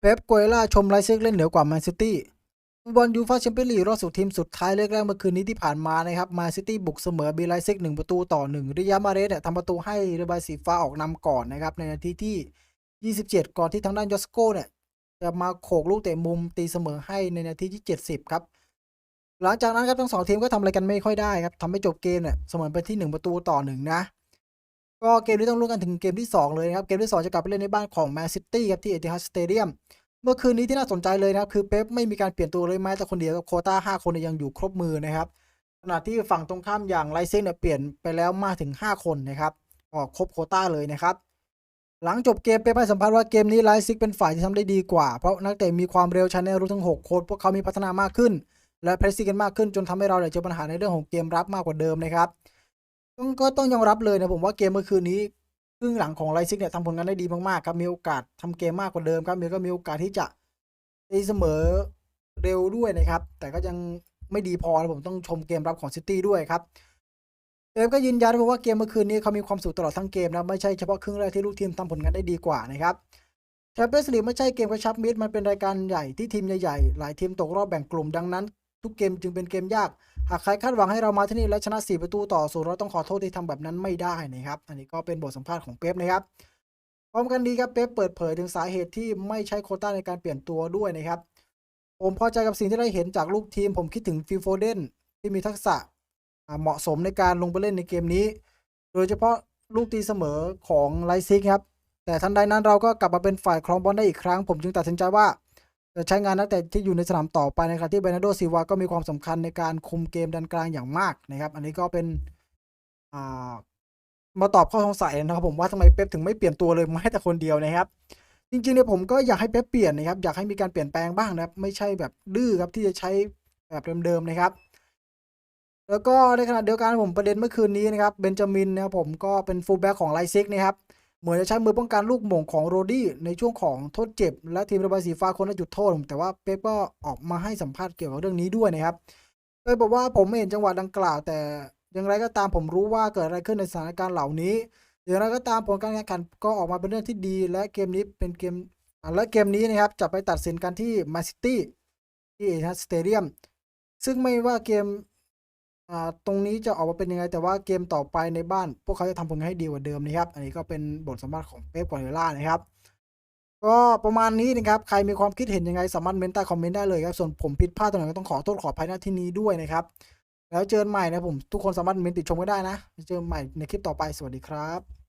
เป๊ปกัวล่าชมไลเซกเล่นเหนือกว่าแมนซิตี้บอลยูฟ่าแชมเปี้ยนลีกรอบสู่ทีมสุดท้ายเลือกแรกเมื่อคืนนี้ที่ผ่านมานะครับมาซิตี้บุกเสมอบีไลเซกหนึ่งประตูต่อหนึ่งริยามาเรสเนี่ยทำประตูให้เรบายสีฟ้าออกนำก่อนนะครับในนาทีที่ 27 ก่อนที่ทางด้านยอสโกเนี่ยจะมาโขกลูกเตะมุมตีเสมอให้ในนาทีที่ 70 ครับ หลังจากนั้นครับทั้งสองทีมก็ทำอะไรกันไม่ค่อยได้ครับทำให้จบเกมเนี่ยเสมอไปที่ 1 ประตูต่อหนึ่งนะ ก็เกมนี้ต้องลุ้นกันถึงเกมที่ 2 เลยนะครับ เกมที่ 2 จะกลับไปเล่นในบ้านของแมนซิตี้ครับที่เอติฮัดสเตเดียมเมื่อคืนนี้ที่น่าสนใจเลยนะครับคือเป๊ปไม่มีการเปลี่ยนตัวเลยแม้แต่คนเดียวกับโคต้า5คนยังอยู่ครบมือนะครับขณะที่ฝั่งตรงข้ามอย่างไลเซนเนี่ยเปลี่ยนไปแล้วมากถึง 5 คนนะครับก็ครบโคต้าเลยนะครับหลังจบเกมเป๊ปให้สัมภาษณ์ว่าเกมนี้ไลซิกเป็นฝ่ายที่ทำได้ดีกว่า เพราะนักเตะมีความเร็วชั้นในรู้ทั้ง 6 คนพวกเขามีพัฒนามากขึ้น และเพรสซิ่งกันมากขึ้นจนทำให้เราเนี่ยเจอปัญหาในเรื่องของเกมรับมากกว่าเดิมนะครับ ต้องก็ต้องยอมรับเลยนะผมว่าเกมเมื่อคืนนี้ครึ่งหลังของไลซิกเนี่ยทำผลงานได้ดีมากๆครับมีโอกาสทำเกมมากกว่าเดิมครับมีก็มีโอกาสที่จะตีเสมอเร็วด้วยนะครับ แต่ก็ยังไม่ดีพอนะผมต้องชมเกมรับของซิตี้ด้วยครับเอฟก็ยืนยันว่าเกมเมื่อคืนนี้เขามีความสุขตลอดทั้งเกมนะไม่ใช่เฉพาะครึ่งแรกที่ลูกทีมทำผลงานได้ดีกว่านะครับแชมเปี้ยนส์ลีกไม่ใช่เกมกระชับมิตรมันเป็นรายการใหญ่ที่ทีมใหญ่ๆหลายทีมตกรอบแบ่งกลุ่มดังนั้น ทุกเกมจึงเป็นเกมยาก หากใครคาดหวังให้เรามาที่นี่และชนะ 4 ประตูต่อศูนย์เราต้องขอโทษที่ทำแบบนั้นไม่ได้นะครับ อันนี้ก็เป็นบทสัมภาษณ์ของเป๊ปนะครับ พร้อมกันดีครับเป๊ปเปิดเผยถึงสาเหตุที่ไม่ใช้โคต้าในการเปลี่ยนตัวด้วยนะครับผมพอใจกับสิ่งที่ได้เห็นจากลูกทีม ผมคิดถึงฟิลโฟเดนที่มีทักษะเหมาะสมในการลงไปเล่นในเกมนี้ โดยเฉพาะลูกตีเสมอของไลซิกครับแต่ทันใดนั้นเราก็กลับมาเป็นฝ่ายครองบอลได้อีกครั้ง ผมจึงตัดสินใจว่า จะใช้งานนักเตะที่อยู่ในสนามต่อไปนะครับที่เบรนาร์โดซิวาก็มีความสำคัญในการคุมเกมดันกลางอย่างมากนะครับ อันนี้ก็เป็นอ่ามาตอบข้อสงสัยนะครับผมว่าทำไมเป๊ปถึงไม่เปลี่ยนตัวเลยแม้แต่คนเดียวนะครับ จริงๆเนี่ยผมก็อยากให้เป๊ปเปลี่ยนนะครับ อยากให้มีการเปลี่ยนแปลงบ้างนะครับ ไม่ใช่แบบดื้อครับที่จะใช้แบบเดิมๆนะครับ แล้วก็ในขณะเดียวกันผมประเด็นเมื่อคืนนี้นะครับเบนจามินนะครับผมก็เป็นฟูลแบ็กของไลซิกนะครับ เหมือนจะใช้มือป้องกันลูกหม่งของโรดี้ในช่วงของโทษเจ็บ และทีมระบายสีฟ้าคนละจุดโทษ แต่ว่าเป๊ปก็ออกมาให้สัมภาษณ์เกี่ยวกับเรื่องนี้ด้วยนะครับโดยบอกว่าผมไม่เห็นจังหวะดังกล่าว แต่อย่างไรก็ตามผมรู้ว่าเกิดอะไรขึ้นในสถานการณ์เหล่านี้อย่างไรก็ตามผลการแข่งขันก็ออกมาเป็นเรื่องที่ดี และเกมนี้เป็นเกมและเกมนี้นะครับจะไปตัดสินกันที่มาซิตี้ที่เอทัสสเตเดียมซึ่งไม่ว่าเกม อ่าตรงนี้จะออกมาเป็นยังไง แต่ว่าเกมต่อไปในบ้าน พวกเขาจะทำผลงานให้ดีกว่าเดิมนะครับ อันนี้ก็เป็นบทสัมภาษณ์ของเป๊ปกวาเดล่านะครับ ก็ประมาณนี้นะครับใครมีความคิดเห็นยังไงสามารถเมนใต้คอมเมนต์ได้เลยครับส่วนผมผิดพลาดตรงไหนก็ต้องขอโทษขออภัยหน้าที่นี้ด้วยนะครับ แล้วเจอกันใหม่นะผมทุกคนสามารถเมนติชมก็ได้นะเจอกันใหม่ในคลิปต่อไปสวัสดีครับ